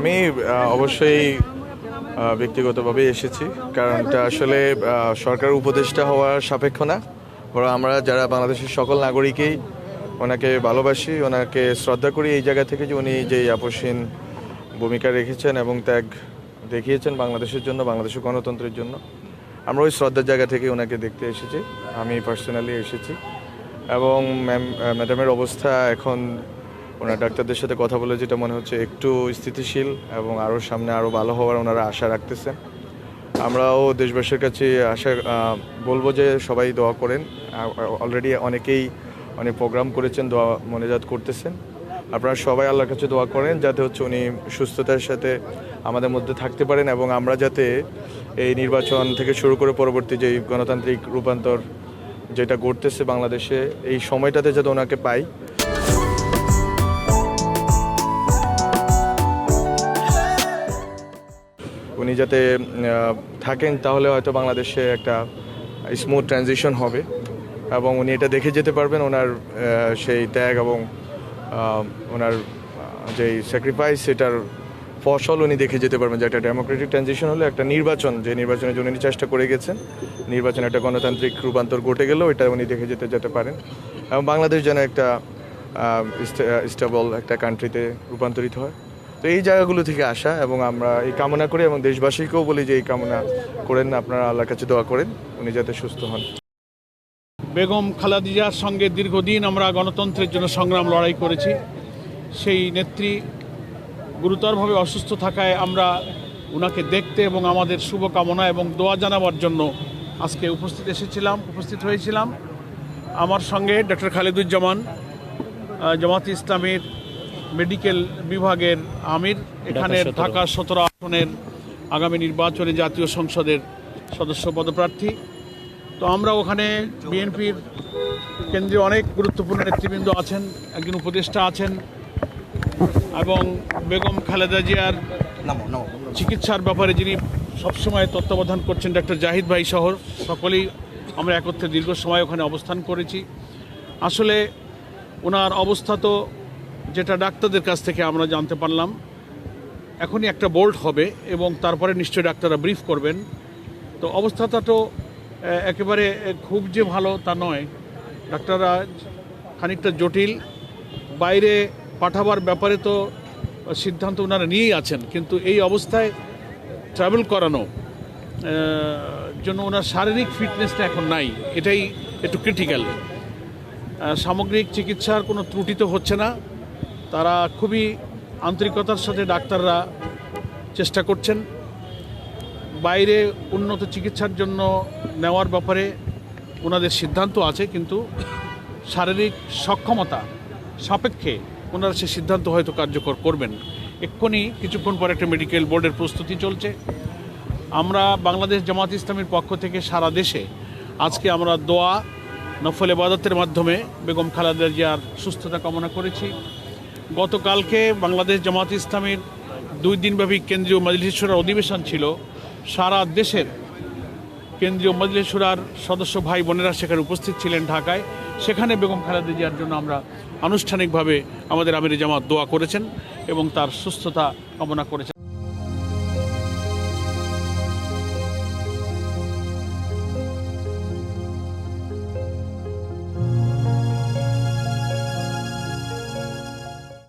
আমি অবশ্যই ব্যক্তিগতভাবে এসেছি কারণ এটা আসলে সরকার উপদেষ্টা হওয়ার সাপেক্ষ না। বরং আমরা যারা বাংলাদেশের সকল নাগরিকেই, ওনাকে ভালোবাসি, ওনাকে শ্রদ্ধা করি এই জায়গা থেকে যে উনি যে আপসীন ভূমিকা রেখেছেন এবং ত্যাগ দেখিয়েছেন বাংলাদেশের জন্য, বাংলাদেশের গণতন্ত্রের জন্য। আমরা ওই শ্রদ্ধার জায়গা থেকে ওনাকে দেখতে এসেছি। আমি পার্সোনালি এসেছি। এবং ম্যাম ম্যাডামের অবস্থা এখন ওনার ডাক্তারদের সাথে কথা বলে যেটা মনে হচ্ছে একটু স্থিতিশীল এবং আরও সামনে আরও ভালো হওয়ার ওনারা আশা রাখতেছেন। আমরাও দেশবাসীর কাছে আশা বলব যে সবাই দোয়া করেন। অলরেডি অনেকেই অনেক প্রোগ্রাম করেছেন, দোয়া মনেজাত করতেছেন। আপনারা সবাই আল্লাহর কাছে দোয়া করেন যাতে হচ্ছে উনি সুস্থতার সাথে আমাদের মধ্যে থাকতে পারেন এবং আমরা যাতে এই নির্বাচন থেকে শুরু করে পরবর্তী যে গণতান্ত্রিক রূপান্তর যেটা ঘটতেছে বাংলাদেশে, এই সময়টাতে যাতে ওনাকে পাই। উনি যাতে থাকেন, তাহলে হয়তো বাংলাদেশে একটা স্মুথ ট্রানজিশন হবে। এবং উনি এটা দেখে যেতে পারবেন, ওনার সেই ত্যাগ এবং ওনার যেই স্যাক্রিফাইস সেটার ফসল উনি দেখে যেতে পারবেন যে একটা ডেমোক্রেটিক ট্রানজিশন হলে একটা নির্বাচন, যে নির্বাচনের জন্য উনি চেষ্টা করে গেছেন, নির্বাচন একটা গণতান্ত্রিক রূপান্তর ঘটে গেলেও এটা উনি দেখে যেতে যেতে পারেন। এবং বাংলাদেশ যেন একটা স্টেবল একটা কান্ট্রিতে রূপান্তরিত হয়। তো এই জায়গাগুলো থেকে আসা এবং আমরা এই কামনা করি এবং দেশবাসীকেও বলি যে এই কামনা করেন আপনারা আল্লাহর কাছে দোয়া করেন, উনি যাতে সুস্থ হন। বেগম খালাদিজার সঙ্গে দীর্ঘদিন আমরা গণতন্ত্রের জন্য সংগ্রাম লড়াই করেছি। সেই নেত্রী গুরুতরভাবে অসুস্থ থাকায় আমরা ওনাকে দেখতে এবং আমাদের শুভকামনা এবং দোয়া জানাবার জন্য আজকে উপস্থিত এসেছিলাম, উপস্থিত হয়েছিলাম। আমার সঙ্গে ডক্টর খালেদুজ্জামান জামাত ইসলামের মেডিকেল বিভাগের আমির এখানে ঢাকা সতেরো আসনের আগামী নির্বাচনে জাতীয় সংসদের সদস্য পদপ্রার্থী। তো আমরা ওখানে বিএনপির কেন্দ্রীয় অনেক গুরুত্বপূর্ণ নেতৃবৃন্দ আছেন একজন উপদেষ্টা আছেন এবং বেগম খালেদা জিয়ার চিকিৎসার ব্যাপারে যিনি সবসময় তত্ত্বাবধান করছেন ডক্টর জাহিদ ভাই সহ সকলেই আমরা একত্রে দীর্ঘ সময় ওখানে অবস্থান করেছি। আসলে ওনার অবস্থা তো যেটা ডাক্তারদের কাছ থেকে আমরা জানতে পারলাম, এখনই একটা বোল্ট হবে এবং তারপরে নিশ্চয়ই ডাক্তাররা ব্রিফ করবেন। তো অবস্থাটা তো একেবারে খুব যে ভালো তা নয়। ডাক্তাররা খানিকটা জটিল। বাইরে পাঠাবার ব্যাপারে তো সিদ্ধান্ত ওনারা নিয়েই আছেন, কিন্তু এই অবস্থায় ট্রাভেল করানো জন্য ওনার শারীরিক ফিটনেসটা এখন নাই। এটাই একটু ক্রিটিক্যাল সামগ্রিক চিকিৎসার কোনো ত্রুটি তো হচ্ছে না। তারা খুবই আন্তরিকতার সাথে ডাক্তাররা চেষ্টা করছেন। বাইরে উন্নত চিকিৎসার জন্য নেওয়ার ব্যাপারে ওনাদের সিদ্ধান্ত আছে, কিন্তু শারীরিক সক্ষমতা সাপেক্ষে ওনারা সে সিদ্ধান্ত হয়তো কার্যকর করবেন। এক্ষুনি কিছুক্ষণ পর একটা মেডিকেল বোর্ডের প্রস্তুতি চলছে। আমরা বাংলাদেশ জামাত ইসলামের পক্ষ থেকে সারা দেশে আজকে আমরা দোয়া, নফল এবাদতের মাধ্যমে বেগম খালেদা জিয়ার সুস্থতা কামনা করেছি। গতকালকে বাংলাদেশ জামাত ইসলামের দুই দিনব্যাপী কেন্দ্রীয় মজলিসুরার অধিবেশন ছিল। সারা দেশের কেন্দ্রীয় মজলিসুরার সদস্য ভাই বোনেরা সেখানে উপস্থিত ছিলেন ঢাকায়। সেখানে বেগম খালেদা জিয়ার জন্য আমরা আনুষ্ঠানিকভাবে আমাদের আমির জামাত দোয়া করেছেন এবং তার সুস্থতা কামনা করেছেন।